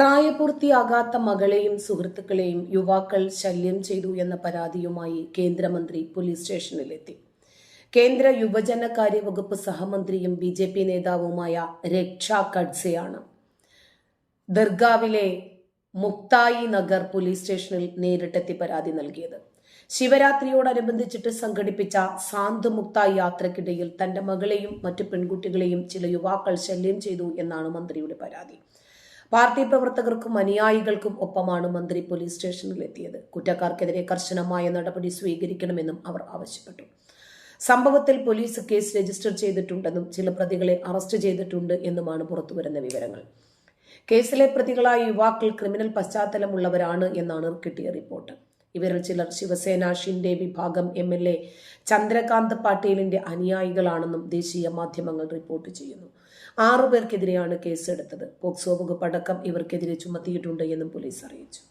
പ്രായപൂർത്തിയാകാത്ത മകളെയും സുഹൃത്തുക്കളെയും യുവാക്കൾ ശല്യം ചെയ്തു എന്ന പരാതിയുമായി കേന്ദ്രമന്ത്രി പോലീസ് സ്റ്റേഷനിലെത്തി. കേന്ദ്ര യുവജനകാര്യ വകുപ്പ് സഹമന്ത്രിയും ബി ജെ പി നേതാവുമായ രക്ഷ കഡ്സെയാണ് ദർഗാവിലെ മുക്തായി നഗർ പോലീസ് സ്റ്റേഷനിൽ നേരിട്ടെത്തി പരാതി നൽകിയത്. ശിവരാത്രിയോടനുബന്ധിച്ചിട്ട് സംഘടിപ്പിച്ച സാന്ത് മുക്തായി യാത്രക്കിടയിൽ തന്റെ മകളെയും മറ്റു പെൺകുട്ടികളെയും ചില യുവാക്കൾ ശല്യം ചെയ്തു എന്നാണ് മന്ത്രിയുടെ പരാതി. പാർട്ടി പ്രവർത്തകർക്കും അനുയായികൾക്കും ഒപ്പമാണ് മന്ത്രി പോലീസ് സ്റ്റേഷനിലെത്തിയത്. കുറ്റക്കാർക്കെതിരെ കർശനമായ നടപടി സ്വീകരിക്കണമെന്നും അവർ ആവശ്യപ്പെട്ടു. സംഭവത്തിൽ പോലീസ് കേസ് രജിസ്റ്റർ ചെയ്തിട്ടുണ്ടെന്നും ചില പ്രതികളെ അറസ്റ്റ് ചെയ്തിട്ടുണ്ട് എന്നുമാണ് പുറത്തുവരുന്ന വിവരങ്ങൾ. കേസിലെ പ്രതികളായ യുവാക്കൾ ക്രിമിനൽ പശ്ചാത്തലമുള്ളവരാണ് എന്നാണ് കിട്ടിയ റിപ്പോർട്ട്. ഇവരിൽ ചിലർ ശിവസേന ഷിൻഡെ വിഭാഗം എം എൽ എ ചന്ദ്രകാന്ത് പാട്ടീലിന്റെ അനുയായികളാണെന്നും ദേശീയ മാധ്യമങ്ങൾ റിപ്പോർട്ട് ചെയ്യുന്നു. ആറുപേർക്കെതിരെയാണ് കേസെടുത്തത്. പോക്സോ വകുപ്പ് അടക്കം ഇവർക്കെതിരെ ചുമത്തിയിട്ടുണ്ട് എന്നും പോലീസ് അറിയിച്ചു.